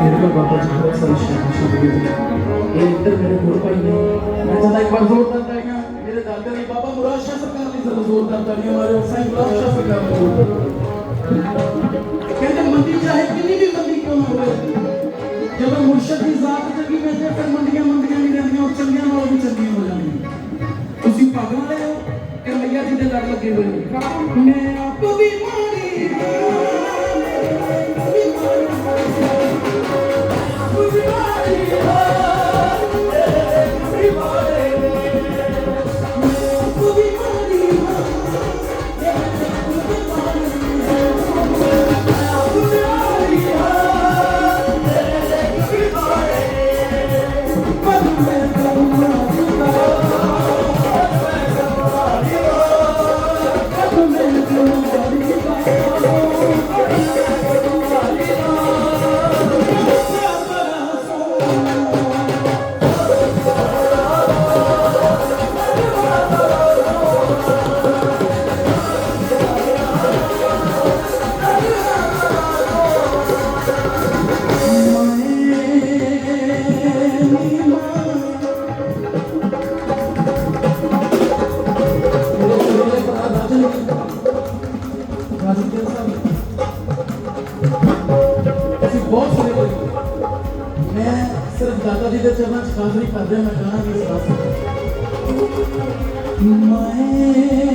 ਮੇਰੇ ਕੋਲ ਬਾਬਾ ਜੀ ਬਹੁਤ ਸਾਰੀ ਸ਼ਾਨ ਸ਼ੁਕਰੀਆ ਇਹ ਇੱਧਰ ਮੇਰੇ ਗੁਰੂ ਭਾਈ ਨੇ ਮੈਂ ਚਾਹਦਾ ਇੱਕ ਵਾਰ ਜ਼ੋਰਦਾਰ ਤਾੜੀਆਂ ਮੇਰੇ ਦਾਦੇ ਨੇ ਬਾਬਾ ਮੁਰਾਦ ਸ਼ਾਹ ਸਰਕਾਰ ਦੀ ਜ਼ਰਾ ਜ਼ੋਰਦਾਰ ਤਾੜੀਆਂ ਮਾਰੇ ਸਾਈਂ ਗੁਲਾਬ ਸ਼ਾਹ ਸਰਕਾਰ ਨੂੰ ਕਹਿੰਦੇ ਮੰਦੀ ਚਾਹੇ ਕਿੰਨੀ ਵੀ ਮੰਦੀ ਕਿਉਂ ਨਾ ਹੋਵੇ ਜਦੋਂ ਮੁਰਸ਼ਦ ਦੀ ਜ਼ਾਤ ਜਗੀ ਮੈਂ ਤੇ ਫਿਰ ਮੰਡੀਆਂ ਮੰਡੀਆਂ ਨਹੀਂ ਰਹਿੰਦੀਆਂ ਉਹ ਚੰਗੀਆਂ ਨਾਲੋਂ ਵੀ ਚੰਗੀਆਂ ਹੋ ਜਾਂਦੀਆਂ ਤੁਸੀਂ ਭਾਗਾਂ ਵਾਲੇ ਹੋ ਕਿ ਮਈਆ ਜੀ ਦੇ ਲੜ ਲੱਗੇ ਹੋਏ ਨੇ ਮੈਂ ਆਪ ਵੀ ਮਾੜੀ Thank you.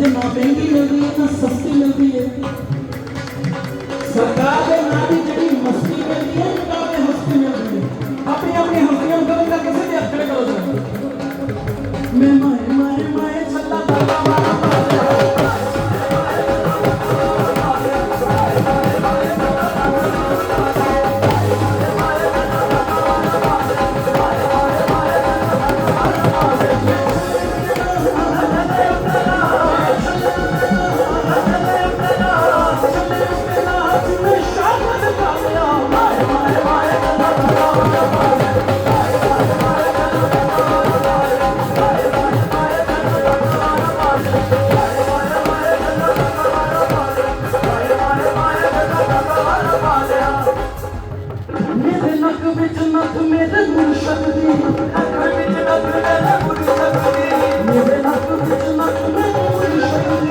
मुझे नौटंकी मिल रही है ना सस्ती मिल रही है। सरकार ने ना भी जड़ी मस्ती मिल रही है ना भी हस्ती मिल रही है। अपनी अपनी हस्तियों को कैसे भी अखड़े करो? मैं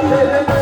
Yeah.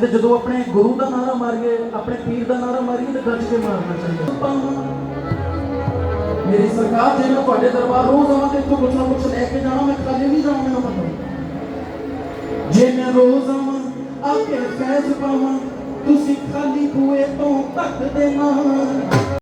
ਕਹਿੰਦੇ ਜਦੋਂ ਆਪਣੇ ਗੁਰੂ ਦਾ ਨਾਰਾ ਮਾਰੀਏ, ਆਪਣੇ ਪੀਰ ਦਾ ਨਾਰਾ ਮਾਰੀਏ ਤੇ ਗੱਜ ਕੇ ਮਾਰਨਾ ਚਾਹੀਦਾ। ਮੇਰੀ ਸਰਕਾਰ, ਜੇ ਮੈਂ ਤੁਹਾਡੇ ਦਰਬਾਰ ਰੋਜ਼ ਆਵਾਂ ਤੇ ਇੱਥੋਂ ਕੁਛ ਨਾ ਕੁਛ ਲੈ ਕੇ ਜਾਣਾ, ਮੈਂ ਖਾਲੀ ਨਹੀਂ ਜਾਵਾਂ ਮੈਨੂੰ ਪਤਾ ਜੇ ਮੈਂ ਰੋਜ਼ ਆਵਾਂ, ਆ ਕੇ ਫੈਜ਼ ਪਾਵਾਂ, ਤੁਸੀਂ ਖਾਲੀ ਬੂਏ ਤੋਂ ਧੱਕ ਦੇਣਾ।